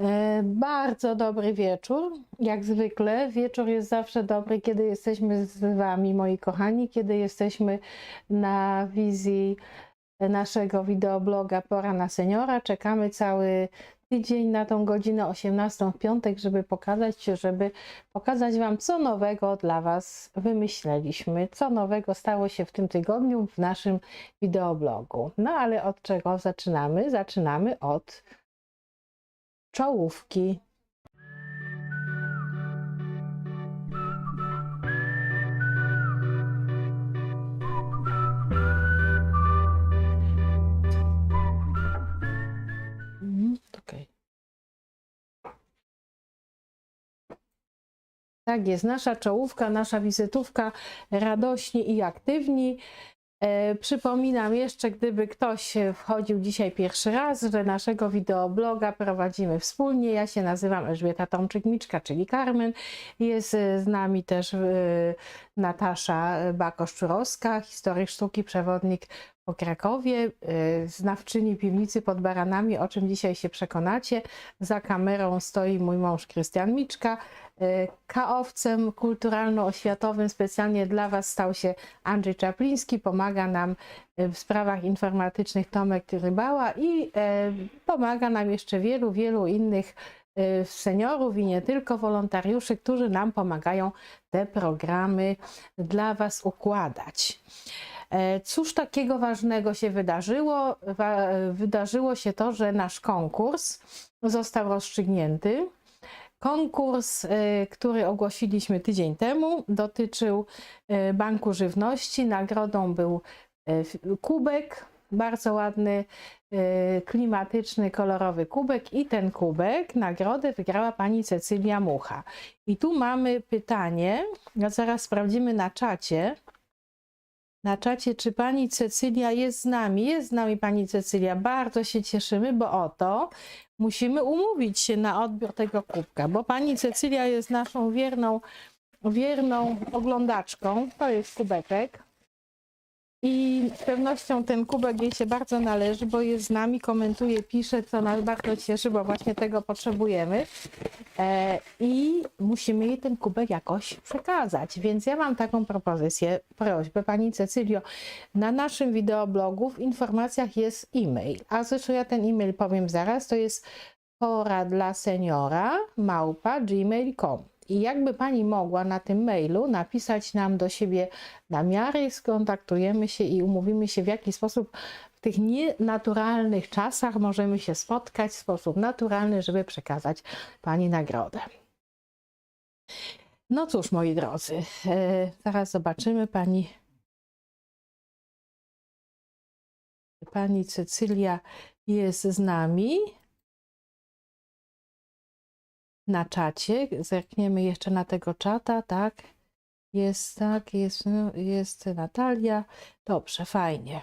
E, Bardzo dobry wieczór, jak zwykle. Wieczór jest zawsze dobry, kiedy jesteśmy z Wami, moi kochani, kiedy jesteśmy na wizji naszego wideobloga Pora na Seniora. Czekamy cały tydzień na tą godzinę 18 w piątek, żeby pokazać żeby pokazać Wam, co nowego dla Was wymyśleliśmy, co nowego stało się w tym tygodniu w naszym wideoblogu. No ale od czego zaczynamy? Zaczynamy od czołówki. Mhm. Tak jest, nasza czołówka, nasza wizytówka radośni i aktywni. E, przypominam jeszcze, gdyby ktoś wchodził dzisiaj pierwszy raz, że naszego wideobloga prowadzimy wspólnie. Ja się nazywam Elżbieta Tomczyk-Miczka, czyli Carmen. Jest e, z nami też e, Natasza Bakoszczurowska, historyk sztuki, przewodnik po Krakowie, znawczyni piwnicy pod Baranami, o czym dzisiaj się przekonacie. Za kamerą stoi mój mąż Krystian Miczka. E, Kaowcem kulturalno-oświatowym specjalnie dla Was stał się Andrzej Czapliński. Pomaga nam e, w sprawach informatycznych Tomek Rybała i e, pomaga nam jeszcze wielu, wielu innych seniorów i nie tylko wolontariuszy, którzy nam pomagają te programy dla Was układać. Cóż takiego ważnego się wydarzyło? Wydarzyło się to, że nasz konkurs został rozstrzygnięty. Konkurs, y, który ogłosiliśmy tydzień temu, dotyczył y, Banku Żywności. Nagrodą był y, kubek, bardzo ładny, klimatyczny, kolorowy kubek i ten kubek, nagrodę wygrała pani Cecylia Mucha. I tu mamy pytanie, zaraz sprawdzimy na czacie, na czacie, czy pani Cecylia jest z nami. Jest z nami pani Cecylia. Bardzo się cieszymy, bo oto musimy umówić się na odbiór tego kubka, bo pani Cecylia jest naszą wierną, wierną oglądaczką. To jest kubeczek. I z pewnością ten kubek jej się bardzo należy, bo jest z nami, komentuje, pisze, co nas bardzo cieszy, bo właśnie tego potrzebujemy. E, I musimy jej ten kubek jakoś przekazać. Więc ja mam taką propozycję, prośbę, pani Cecylio. Na naszym wideoblogu w informacjach jest e-mail, a zresztą ja ten e-mail powiem zaraz, to jest pora dla seniora małpa gmail.com. I jakby pani mogła na tym mailu napisać nam do siebie namiary, skontaktujemy się i umówimy się, w jaki sposób w tych nienaturalnych czasach możemy się spotkać w sposób naturalny, żeby przekazać pani nagrodę. No cóż, moi drodzy, e, zaraz zobaczymy pani. Pani Cecylia jest z nami na czacie. Zerkniemy jeszcze na tego czata, tak? Jest tak, jest, jest Natalia. Dobrze, fajnie.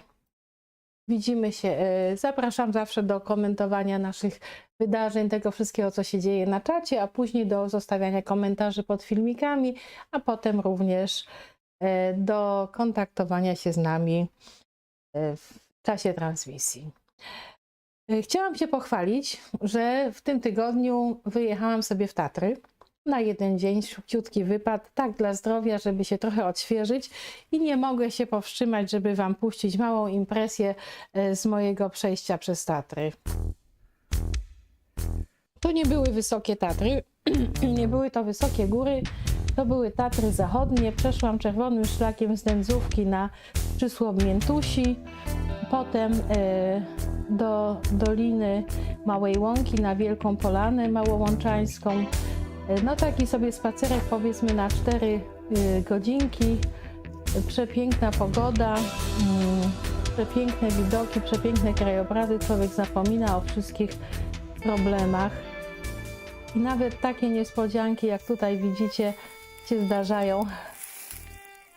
Widzimy się. e, Zapraszam zawsze do komentowania naszych wydarzeń, tego wszystkiego, co się dzieje na czacie, a później do zostawiania komentarzy pod filmikami, a potem również e, do kontaktowania się z nami e, w czasie transmisji. E, Chciałam się pochwalić, że w tym tygodniu wyjechałam sobie w Tatry. Na jeden dzień, szybciutki wypad, tak dla zdrowia, żeby się trochę odświeżyć. I nie mogę się powstrzymać, żeby Wam puścić małą impresję e, z mojego przejścia przez Tatry. To nie były wysokie Tatry, nie były to wysokie góry, to były Tatry Zachodnie. Przeszłam czerwonym szlakiem z Dędzówki na przysłow Miętusi, potem e, do Doliny Małej Łąki na Wielką Polanę Małołączańską. E, No taki sobie spacerek powiedzmy na 4 y, godzinki. E, Przepiękna pogoda, mm, przepiękne widoki, przepiękne krajobrazy. Człowiek zapomina o wszystkich problemach. I nawet takie niespodzianki, jak tutaj widzicie, się zdarzają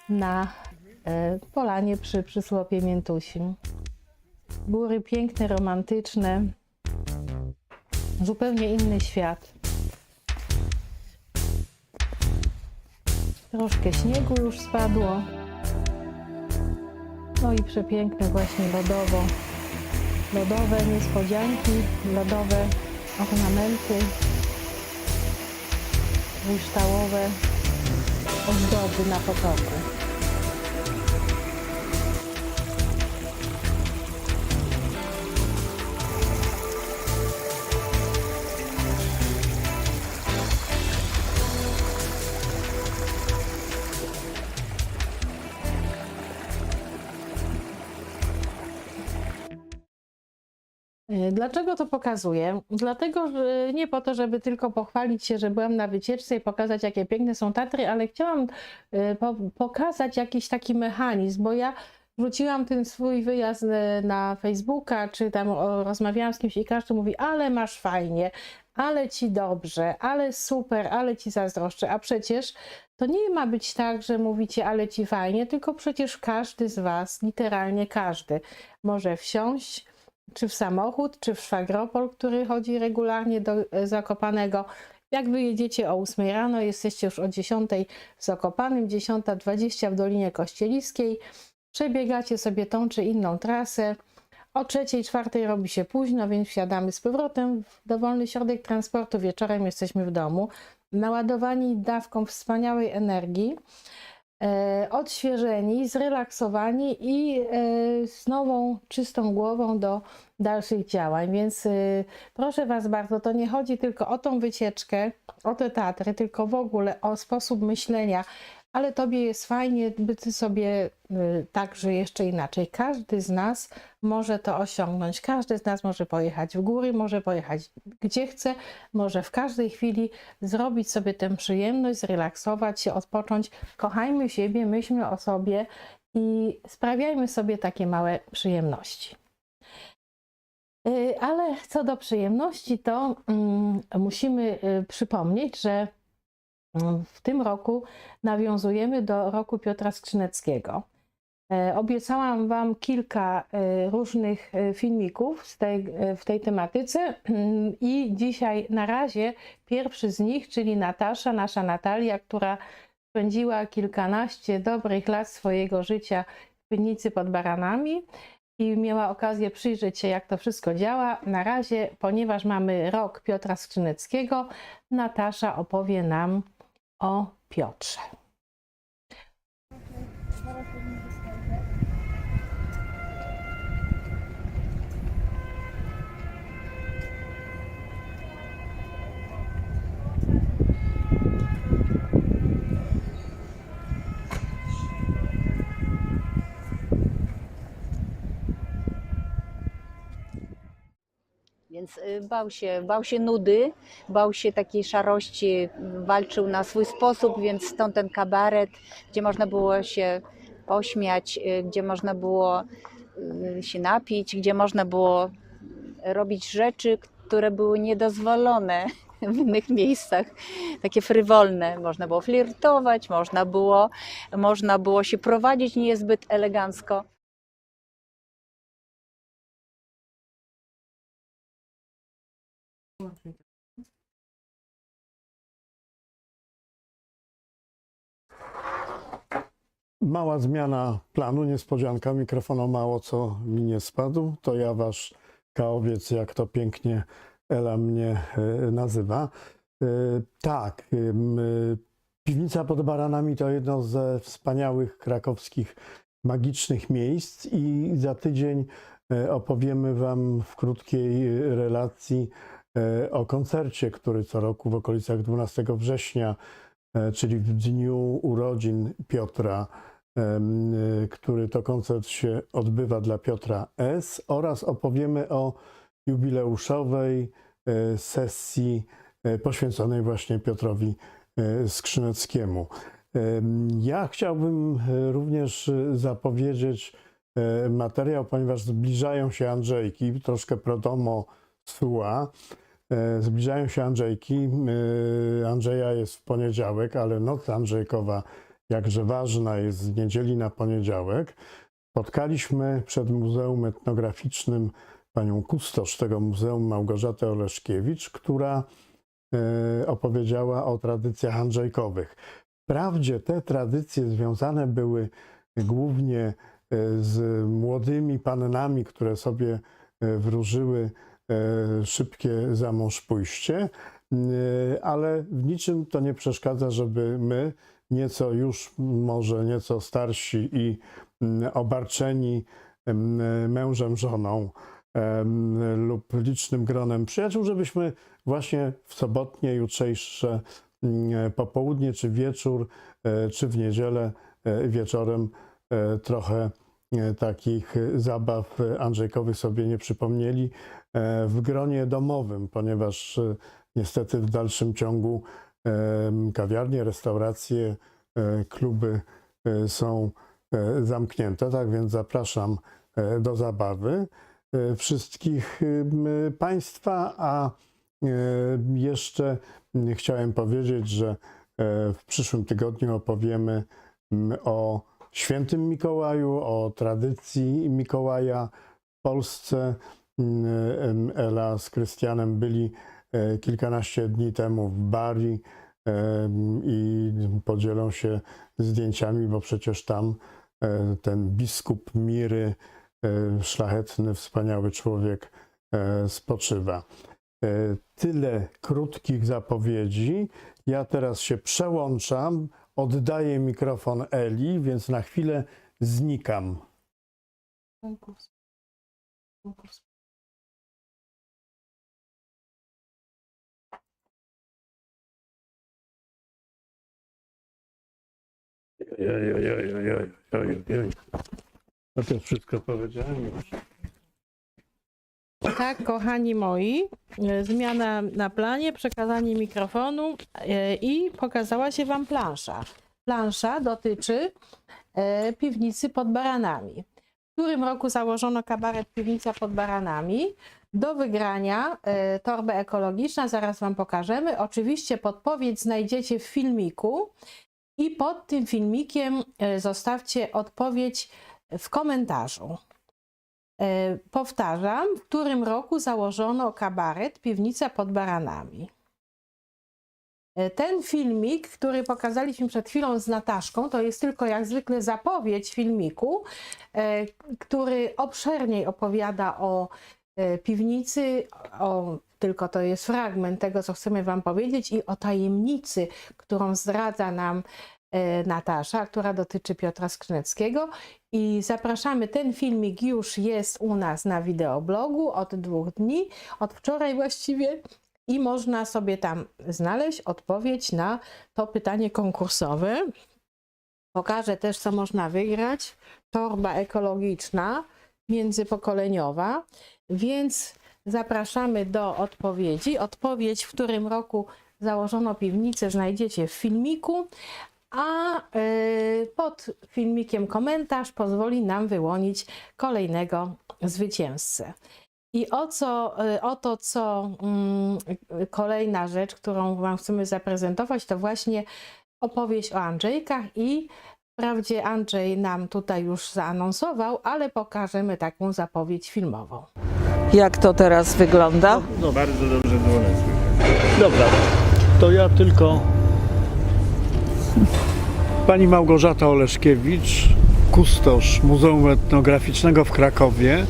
na e, polanie przy przysłopie Miętusi. Góry piękne, romantyczne, zupełnie inny świat. Troszkę śniegu już spadło. No i przepiękne właśnie lodowo. Lodowe niespodzianki, lodowe ornamenty kryształowe ozdoby na potoku. Dlaczego to pokazuję? Dlatego, że nie po to, żeby tylko pochwalić się, że byłam na wycieczce i pokazać, jakie piękne są Tatry, ale chciałam e, po, pokazać jakiś taki mechanizm, bo ja wrzuciłam ten swój wyjazd e, na Facebooka, czy tam rozmawiałam z kimś i każdy mówi, ale masz fajnie, ale ci dobrze, ale super, ale ci zazdroszczę, a przecież to nie ma być tak, że mówicie, ale ci fajnie, tylko przecież każdy z was, literalnie każdy, może wsiąść czy w samochód, czy w szwagropol, który chodzi regularnie do e, Zakopanego. Jak wyjedziecie o 8 rano, jesteście już o 10 w Zakopanym, 10.20 w Dolinie Kościeliskiej, przebiegacie sobie tą czy inną trasę. O trzeciej, czwartej robi się późno, więc wsiadamy z powrotem w dowolny środek transportu. Wieczorem jesteśmy w domu, naładowani dawką wspaniałej energii odświeżeni, zrelaksowani i e, z nową, czystą głową do dalszych działań. Więc y, proszę Was bardzo, to nie chodzi tylko o tą wycieczkę, o te teatry, tylko w ogóle o sposób myślenia. Ale tobie jest fajnie, by ty sobie y, także jeszcze inaczej. Każdy z nas może to osiągnąć. Każdy z nas może pojechać w góry, może pojechać gdzie chce, może w każdej chwili zrobić sobie tę przyjemność, zrelaksować się, odpocząć. Kochajmy siebie, myślmy o sobie i sprawiajmy sobie takie małe przyjemności. Y, Ale co do przyjemności, to mm, musimy y, przypomnieć, że w tym roku nawiązujemy do roku Piotra Skrzyneckiego. E, Obiecałam Wam kilka e, różnych e, filmików tej, w tej tematyce i dzisiaj na razie pierwszy z nich, czyli Natasza, nasza Natalia, która spędziła kilkanaście dobrych lat swojego życia w Winnicy pod Baranami i miała okazję przyjrzeć się, jak to wszystko działa. Na razie, ponieważ mamy rok Piotra Skrzyneckiego, Natasza opowie nam o Piotrze. Więc y, bał się, bał się nudy, bał się takiej szarości, walczył na swój sposób, więc stąd ten kabaret, gdzie można było się pośmiać, y, gdzie można było y, się napić, gdzie można było robić rzeczy, które były niedozwolone w innych miejscach, takie frywolne. Można było flirtować, można było, można było się prowadzić niezbyt elegancko. Mała zmiana planu, niespodzianka, mikrofonu mało co mi nie spadł. To ja wasz kaowiec, jak to pięknie Ela mnie e, nazywa. E, Tak, e, piwnica pod Baranami to jedno ze wspaniałych krakowskich magicznych miejsc i za tydzień opowiemy wam w krótkiej relacji o koncercie, który co roku w okolicach 12 września czyli w dniu urodzin Piotra, który to koncert się odbywa dla Piotra S. oraz opowiemy o jubileuszowej e, sesji e, poświęconej właśnie Piotrowi e, Skrzyneckiemu. Em, Ja chciałbym również zapowiedzieć materiał, ponieważ zbliżają się Andrzejki, troszkę pro domo sua. E, Zbliżają się Andrzejki. Andrzeja jest w poniedziałek, ale noc Andrzejkowa jakże ważna jest z niedzieli na poniedziałek. Spotkaliśmy przed Muzeum Etnograficznym panią kustosz tego muzeum, Małgorzatę Oleszkiewicz, która e, opowiedziała o tradycjach andrzejkowych. Wprawdzie te tradycje związane były głównie e, z młodymi pannami, które sobie e, wróżyły szybkie za mąż pójście, ale w niczym to nie przeszkadza, żeby my, nieco już może nieco starsi i mm, obarczeni em, mężem, żoną lub licznym gronem przyjaciół, żebyśmy właśnie w sobotnie, jutrzejsze mm, popołudnie czy wieczór, e, czy w niedzielę e, wieczorem e, trochę takich zabaw Andrzejkowych sobie nie przypomnieli w gronie domowym, ponieważ niestety w dalszym ciągu kawiarnie, restauracje, e, kluby e, są e, zamknięte, tak więc zapraszam do zabawy wszystkich Państwa, a jeszcze chciałem powiedzieć, że w przyszłym tygodniu opowiemy o świętym Mikołaju, o tradycji Mikołaja w Polsce. Ela z Krystianem byli kilkanaście dni temu w Bari em, i podzielą się zdjęciami, bo przecież tam e, ten biskup Miry, e, szlachetny, wspaniały człowiek, e, spoczywa. E, Tyle krótkich zapowiedzi. Ja teraz się przełączam, oddaję mikrofon Eli, więc na chwilę znikam. Konkurs. Konkurs. Chociaż wszystko powiedziałem już. Tak, kochani moi, e, zmiana na planie, przekazanie mikrofonu e, i pokazała się Wam plansza. Plansza dotyczy e, piwnicy pod Baranami. W którym roku założono kabaret Piwnica pod Baranami? Do wygrania torbę ekologiczna, zaraz Wam pokażemy. Oczywiście podpowiedź znajdziecie w filmiku i pod tym filmikiem e, zostawcie odpowiedź w komentarzu. E, Powtarzam, w którym roku założono kabaret Piwnica pod Baranami. E, Ten filmik, który pokazaliśmy przed chwilą z Nataszką, to jest tylko jak zwykle zapowiedź filmiku, który obszerniej opowiada o piwnicy, o, tylko to jest fragment tego, co chcemy Wam powiedzieć, i o tajemnicy, którą zdradza nam e, Natasza, która dotyczy Piotra Skrzyneckiego. I zapraszamy, ten filmik już jest u nas na wideoblogu od dwóch dni, od wczoraj właściwie, i można sobie tam znaleźć odpowiedź na to pytanie konkursowe. Pokażę też, co można wygrać. Torba ekologiczna, międzypokoleniowa, więc zapraszamy do odpowiedzi. Odpowiedź, w którym roku założono piwnicę, znajdziecie w filmiku, a y, pod filmikiem komentarz pozwoli nam wyłonić kolejnego zwycięzcę. I o, co, y, o to, co mm, kolejna rzecz, którą Wam chcemy zaprezentować, to właśnie opowieść o Andrzejkach i wprawdzie Andrzej nam tutaj już zaanonsował, ale pokażemy taką zapowiedź filmową. Jak to teraz wygląda? No bardzo dobrze dzwonę słyszę. Dobra, to ja tylko Pani Małgorzata Oleszkiewicz, kustosz Muzeum Etnograficznego w Krakowie.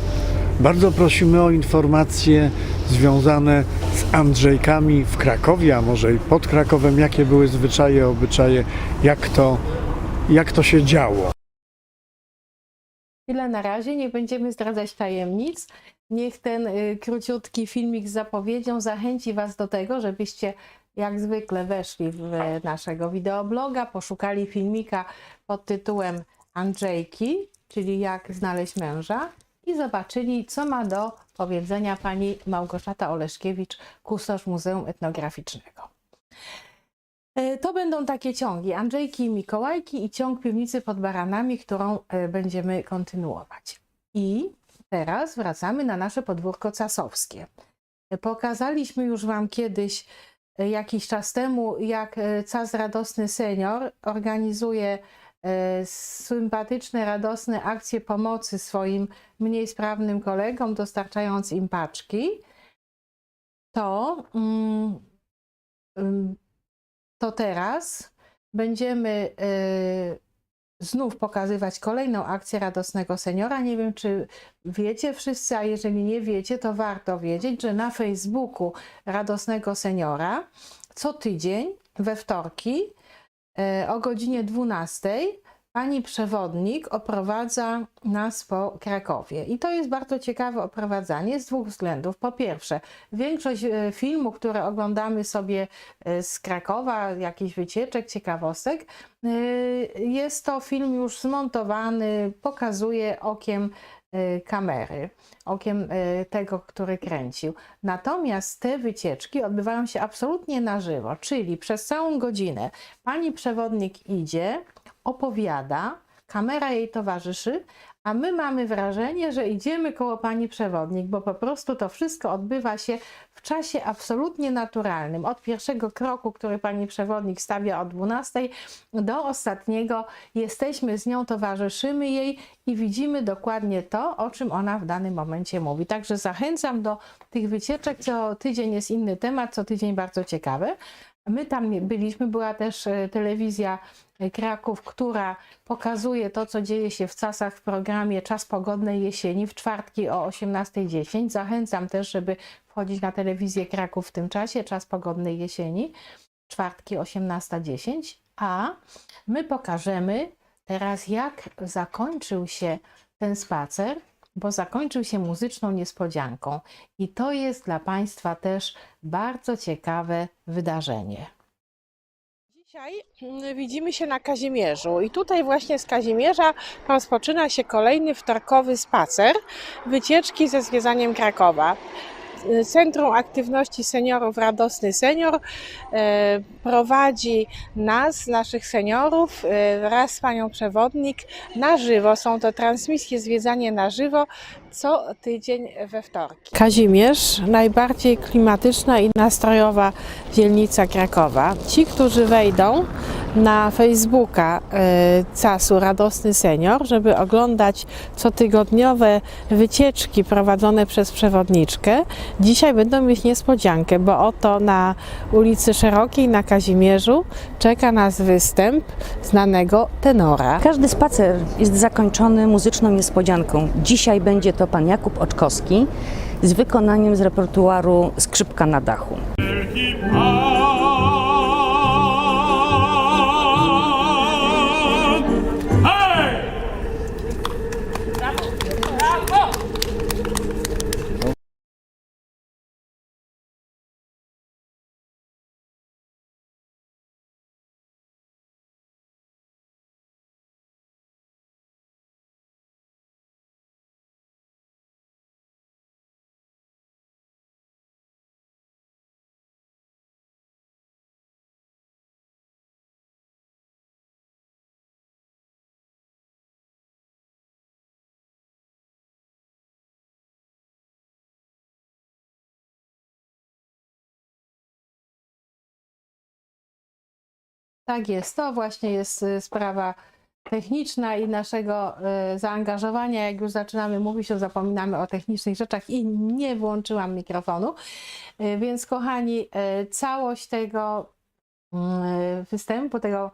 Bardzo prosimy o informacje związane z Andrzejkami w Krakowie, a może i pod Krakowem. Jakie były zwyczaje, obyczaje, jak to, jak to się działo? Tyle na razie, nie będziemy zdradzać tajemnic. Niech ten y, króciutki filmik z zapowiedzią zachęci Was do tego, żebyście jak zwykle weszli w naszego wideobloga, poszukali filmika pod tytułem Andrzejki, czyli jak znaleźć męża i zobaczyli, co ma do powiedzenia pani Małgorzata Oleszkiewicz, kustosz Muzeum Etnograficznego. E, To będą takie ciągi Andrzejki i Mikołajki i ciąg piwnicy pod baranami, którą e, będziemy kontynuować. I teraz wracamy na nasze podwórko casowskie. Pokazaliśmy już Wam kiedyś, e, jakiś czas temu, jak e, Cas Radosny Senior organizuje e, sympatyczne, radosne akcje pomocy swoim mniej sprawnym kolegom, dostarczając im paczki. To mm, ym, to teraz będziemy znów pokazywać kolejną akcję Radosnego Seniora. Nie wiem, czy wiecie wszyscy, a jeżeli nie wiecie, to warto wiedzieć, że na Facebooku Radosnego Seniora co tydzień we wtorki e, o godzinie 12 pani przewodnik oprowadza nas po Krakowie. I to jest bardzo ciekawe oprowadzanie z dwóch względów. Po pierwsze, większość e, filmów, które oglądamy sobie e, z Krakowa, jakichś wycieczek, ciekawostek, e, jest to film już zmontowany, pokazuje okiem kamery, okiem tego, który kręcił. Natomiast te wycieczki odbywają się absolutnie na żywo, czyli przez całą godzinę pani przewodnik idzie, opowiada, kamera jej towarzyszy, a my mamy wrażenie, że idziemy koło pani przewodnik, bo po prostu to wszystko odbywa się w czasie absolutnie naturalnym. Od pierwszego kroku, który pani przewodnik stawia o 12 do ostatniego, jesteśmy z nią, towarzyszymy jej i widzimy dokładnie to, o czym ona w danym momencie mówi. Także zachęcam do tych wycieczek. Co tydzień jest inny temat, co tydzień bardzo ciekawy. My tam byliśmy, była też e, telewizja e, Kraków, która pokazuje to, co dzieje się w czasach w programie Czas Pogodnej Jesieni w czwartki o 18.10. Zachęcam też, żeby wchodzić na telewizję Kraków w tym czasie, Czas Pogodnej Jesieni, czwartki 18.10. A my pokażemy teraz, jak zakończył się ten spacer, bo zakończył się muzyczną niespodzianką. I to jest dla Państwa też bardzo ciekawe wydarzenie. Dzisiaj mm, widzimy się na Kazimierzu i tutaj właśnie z Kazimierza rozpoczyna się kolejny wtorkowy spacer wycieczki ze zwiedzaniem Krakowa. Centrum Aktywności Seniorów Radosny Senior e, prowadzi nas, naszych seniorów, e, wraz z panią przewodnik na żywo. Są to transmisje, zwiedzanie na żywo co tydzień we wtorki. Kazimierz, najbardziej klimatyczna i nastrojowa dzielnica Krakowa. Ci, którzy wejdą na Facebooka e, CAS-u Radosny Senior, żeby oglądać cotygodniowe wycieczki prowadzone przez przewodniczkę, dzisiaj będą mieć niespodziankę, bo oto na ulicy Szerokiej na Kazimierzu czeka nas występ znanego tenora. Każdy spacer jest zakończony muzyczną niespodzianką. Dzisiaj będzie to pan Jakub Oczkowski z wykonaniem z repertuaru Skrzypka na dachu. Tak jest, to właśnie jest y, sprawa techniczna i naszego y, zaangażowania. Jak już zaczynamy mówić, to zapominamy o technicznych rzeczach i nie włączyłam mikrofonu. Y, Więc kochani, całość tego występu, tego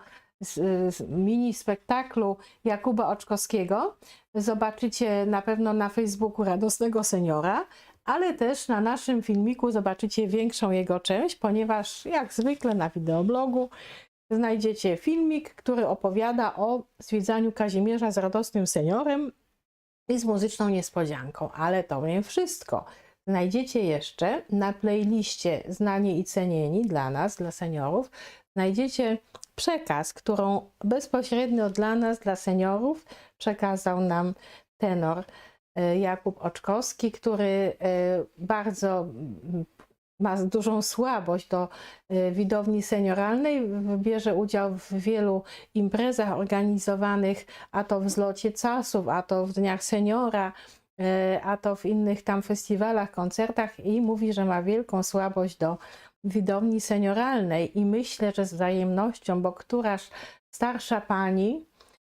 mini spektaklu Jakuba Oczkowskiego zobaczycie na pewno na Facebooku Radosnego Seniora, ale też na naszym filmiku zobaczycie większą jego część, ponieważ jak zwykle na wideoblogu znajdziecie filmik, który opowiada o zwiedzaniu Kazimierza z radosnym seniorem i z muzyczną niespodzianką. Ale to nie wszystko. Znajdziecie jeszcze na playliście Znani i Cenieni dla nas, dla seniorów, znajdziecie przekaz, którą bezpośrednio dla nas, dla seniorów, przekazał nam tenor e, Jakub Oczkowski, który e, bardzo ma dużą słabość do e, widowni senioralnej, bierze udział w wielu imprezach organizowanych, a to w zlocie czasów, a to w Dniach Seniora, e, a to w innych tam festiwalach, koncertach i mówi, że ma wielką słabość do widowni senioralnej i myślę, że z wzajemnością, bo któraż starsza pani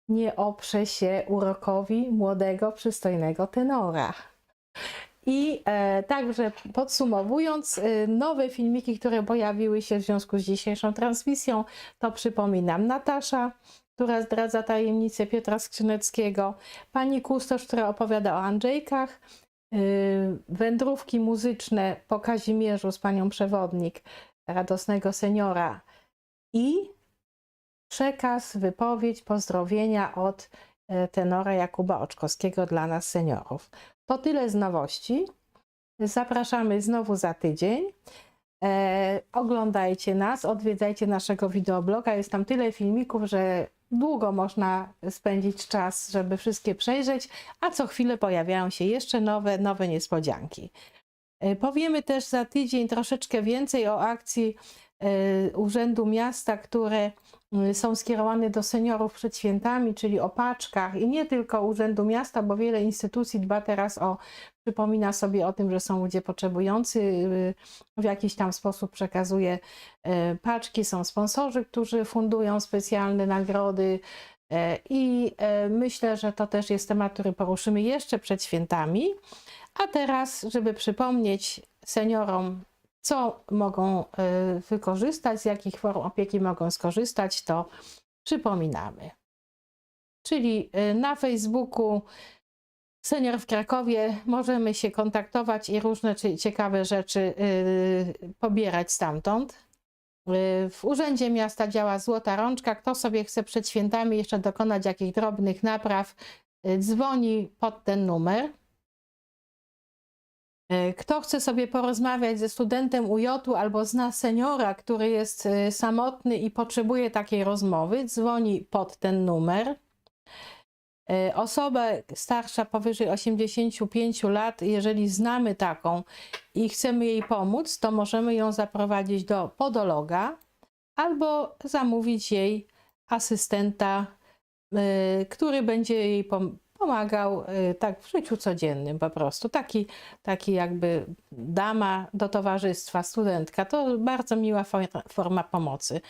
nie oprze się urokowi młodego, przystojnego tenora. I e, także podsumowując, e, nowe filmiki, które pojawiły się w związku z dzisiejszą transmisją, to przypominam Natasza która zdradza tajemnicę Piotra Skrzyneckiego, pani kustosz, która opowiada o Andrzejkach, y, wędrówki muzyczne po Kazimierzu z panią przewodnik Radosnego Seniora i przekaz, wypowiedź, pozdrowienia od e, tenora Jakuba Oczkowskiego dla nas seniorów. To tyle z nowości. Zapraszamy znowu za tydzień. E, oglądajcie nas, odwiedzajcie naszego wideobloga. Jest tam tyle filmików, że długo można spędzić czas, żeby wszystkie przejrzeć, a co chwilę pojawiają się jeszcze nowe, nowe niespodzianki. E, Powiemy też za tydzień troszeczkę więcej o akcji e, Urzędu Miasta, które są skierowane do seniorów przed świętami, czyli o paczkach i nie tylko Urzędu Miasta, bo wiele instytucji dba teraz o, przypomina sobie o tym, że są ludzie potrzebujący, y, w jakiś tam sposób przekazuje e, paczki, są sponsorzy, którzy fundują specjalne nagrody i myślę, że to też jest temat, który poruszymy jeszcze przed świętami. A teraz, żeby przypomnieć seniorom, co mogą e, wykorzystać, z jakich form opieki mogą skorzystać, to przypominamy. Czyli e, na Facebooku Senior w Krakowie możemy się kontaktować i różne ciekawe rzeczy e, pobierać stamtąd. W Urzędzie Miasta działa Złota Rączka. Kto sobie chce przed świętami jeszcze dokonać jakichś drobnych napraw, dzwoni pod ten numer. E, Kto chce sobie porozmawiać ze studentem UJ albo zna seniora, który jest e, samotny i potrzebuje takiej rozmowy, dzwoni pod ten numer. E, Osoba starsza powyżej 85 lat, jeżeli znamy taką i chcemy jej pomóc, to możemy ją zaprowadzić do podologa albo zamówić jej asystenta, który będzie jej pomagał e, tak w życiu codziennym po prostu. Taki, taki jakby dama do towarzystwa, studentka. To bardzo miła fo- forma pomocy.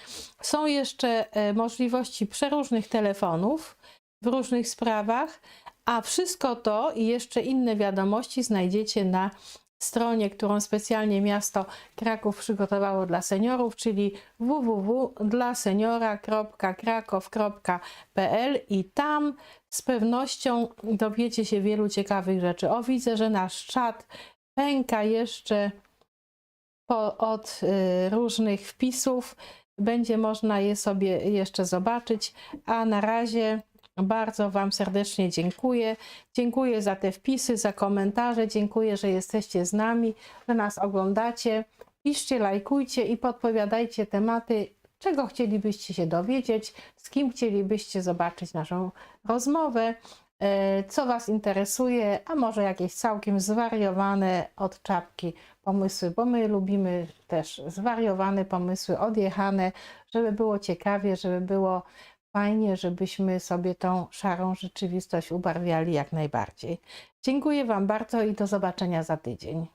Są jeszcze e, możliwości przeróżnych telefonów w różnych sprawach, a wszystko to i jeszcze inne wiadomości znajdziecie na stronie, którą specjalnie miasto Kraków przygotowało dla seniorów, czyli www.dlaseniora.krakow.pl i tam z pewnością dowiecie się wielu ciekawych rzeczy. O, widzę, że nasz czat pęka jeszcze po, od y, różnych wpisów. Będzie można je sobie jeszcze zobaczyć, a na razie bardzo Wam serdecznie dziękuję. Dziękuję za te wpisy, za komentarze. Dziękuję, że jesteście z nami, że nas oglądacie. Piszcie, lajkujcie i podpowiadajcie tematy, czego chcielibyście się dowiedzieć, z kim chcielibyście zobaczyć naszą rozmowę, e, co Was interesuje, a może jakieś całkiem zwariowane od czapki pomysły, bo my lubimy też zwariowane pomysły, odjechane, żeby było ciekawie, żeby było fajnie, żebyśmy sobie tą szarą rzeczywistość ubarwiali jak najbardziej. Dziękuję Wam bardzo i do zobaczenia za tydzień.